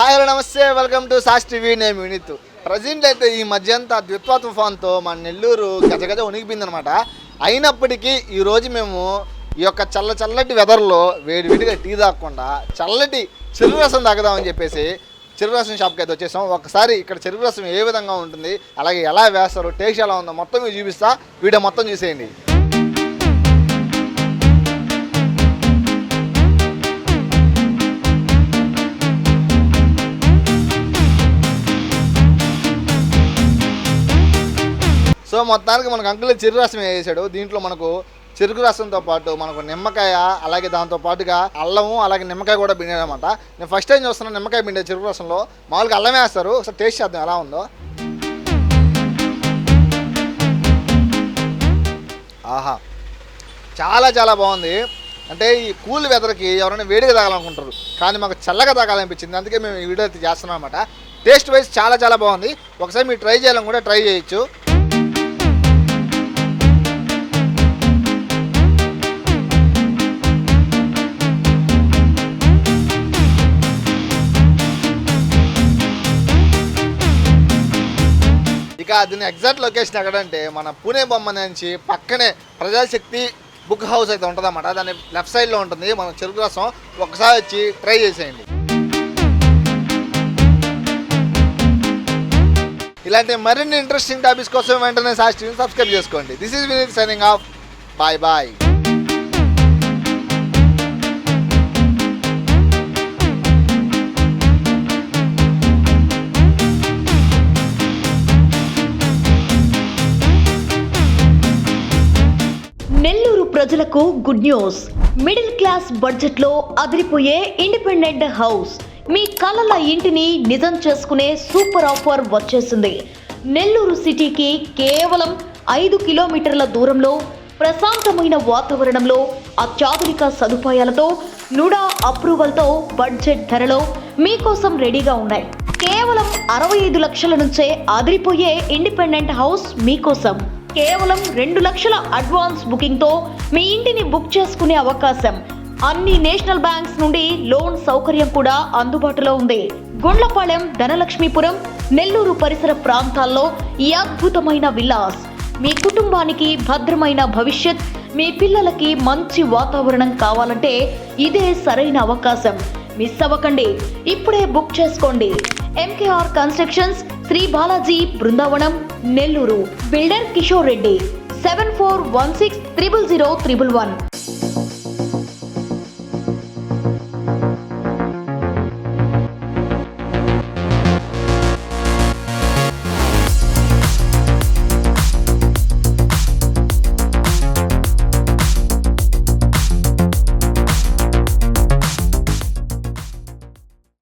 Hi hello నమస్తే. Welcome to SAS TV నేను Vineeth. Present అయితే ఈ మధ్య అంతా ద్విత్వ తుఫాన్తో మన నెల్లూరు గజగజ ఉనిగిపోయిందనమాట అయినప్పటికీ ఈరోజు మేము ఈ యొక్క చల్ల చల్లటి వెదర్లో వేడివేడిగా టీ తాగకుండా చల్లటి చెరువు రసం తాగుదామని చెప్పేసి చెరుకు రసం షాప్కి అయితే వచ్చేసాం. ఒకసారి ఇక్కడ చెరువు రసం ఏ విధంగా ఉంటుంది అలాగే ఎలా వేస్తారు టేస్ట్ ఎలా ఉందో మొత్తం మీకు చూపిస్తా. వీడియో మొత్తం చూసేయండి. సో మొత్తానికి మనకు అంకుల్ చెరుకు రసం వేసాడు. దీంట్లో మనకు చెరుకు రసంతో పాటు మనకు నిమ్మకాయ అలాగే దాంతో పాటుగా అల్లము అలాగే నిమ్మకాయ కూడా పిండి అనమాట నేను ఫస్ట్ టైం చూస్తున్నాను నిమ్మకాయ పిండే చెరుకు రసంలో మామూలుగా అల్లం వేస్తారు. ఒకసారి టేస్ట్ చేద్దాం ఎలా ఉందో. ఆహా. చాలా చాలా బాగుంది. అంటే ఈ కూల్ వెదర్కి ఎవరైనా వేడిగా తాగాలనుకుంటారు. కానీ మాకు చల్లగా తాగాలనిపించింది. అందుకే మేము ఈ వీడియో అయితే చేస్తున్నాం అనమాట టేస్ట్ వైజ్ చాలా చాలా బాగుంది. ఒకసారి మీరు ట్రై చేయాలని కూడా ట్రై చేయొచ్చు. ఇక దీని ఎగ్జాక్ట్ లొకేషన్ ఎక్కడంటే మన పూణే బొమ్మ నుంచి పక్కనే ప్రజాశక్తి బుక్ హౌస్ అయితే ఉంటుందన్నమాట. దాని లెఫ్ట్ సైడ్లో ఉంటుంది. మన చెరుకు రసం ఒకసారి వచ్చి ట్రై చేసేయండి. ఇలాంటి మరిన్ని ఇంట్రెస్టింగ్ టాపిక్స్ కోసం వెంటనే సాక్షి సబ్స్క్రైబ్ చేసుకోండి. This is Vineeth signing off bye bye ప్రజలకు గుడ్ న్యూస్. మిడిల్ క్లాస్ బడ్జెట్లో అదిరిపోయే ఇండిపెండెంట్ హౌస్. మీ కలల ఇంటిని నిజం చేసుకునే సూపర్ ఆఫర్ వచ్చేసింది. నెల్లూరు సిటీకి కేవలం ఐదు కిలోమీటర్ల దూరంలో ప్రశాంతమైన వాతావరణంలో అత్యాధునిక సదుపాయాలతో నుడా అప్రూవల్తో బడ్జెట్ ధరలో మీకోసం రెడీగా ఉన్నాయి. కేవలం అరవై ఐదు లక్షల నుంచే అదిరిపోయే ఇండిపెండెంట్ హౌస్ మీకోసం. కేవలం రెండు లక్షల అడ్వాన్స్ బుకింగ్తో మీ ఇంటిని బుక్ చేసుకునే అవకాశం. అన్ని నేషనల్ బ్యాంక్స్ నుండి లోన్ సౌకర్యం కూడా అందుబాటులో ఉంది. గుండ్లపాలెం ధనలక్ష్మీపురం నెల్లూరు పరిసర ప్రాంతాల్లో ఈ అద్భుతమైన విల్లాస్ మీ కుటుంబానికి భద్రమైన భవిష్యత్ మీ పిల్లలకి మంచి వాతావరణం కావాలంటే ఇదే సరైన అవకాశం. మిస్ అవ్వకండి. ఇప్పుడే బుక్ చేసుకోండి. MKR constructions Shri Balaji Brindavanam Nellore. Builder Kishore Reddy seven four one six triple zero triple one